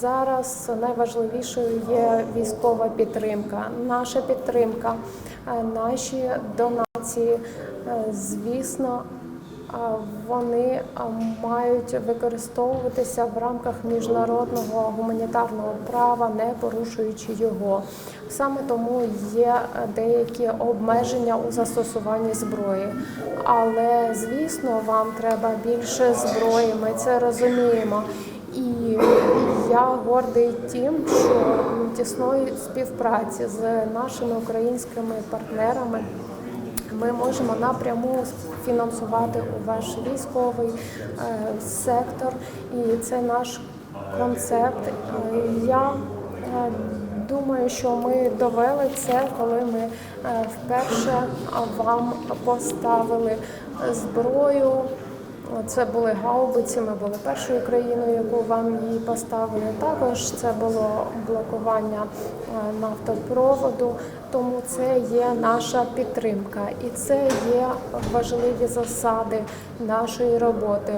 зараз найважливішою є військова підтримка. Наша підтримка, е, наші донації, е, звісно. Вони мають використовуватися в рамках міжнародного гуманітарного права, не порушуючи його. Саме тому є е, деякі обмеження у застосуванні зброї. Але звісно, вам треба більше зброї. Ми це розуміємо. І я гордий тим, що тісної співпраці з нашими українськими партнерами ми можемо напряму фінансувати ваш військовий е, сектор, і це наш концепт. Я е, думаю, що ми довели це, коли ми е, вперше вам поставили зброю. Це були гаубиці. Ми були першою країною, яку вам її поставили. Також це було блокування е, нафтопроводу. Тому це є наша підтримка, і це є важливі засади нашої роботи.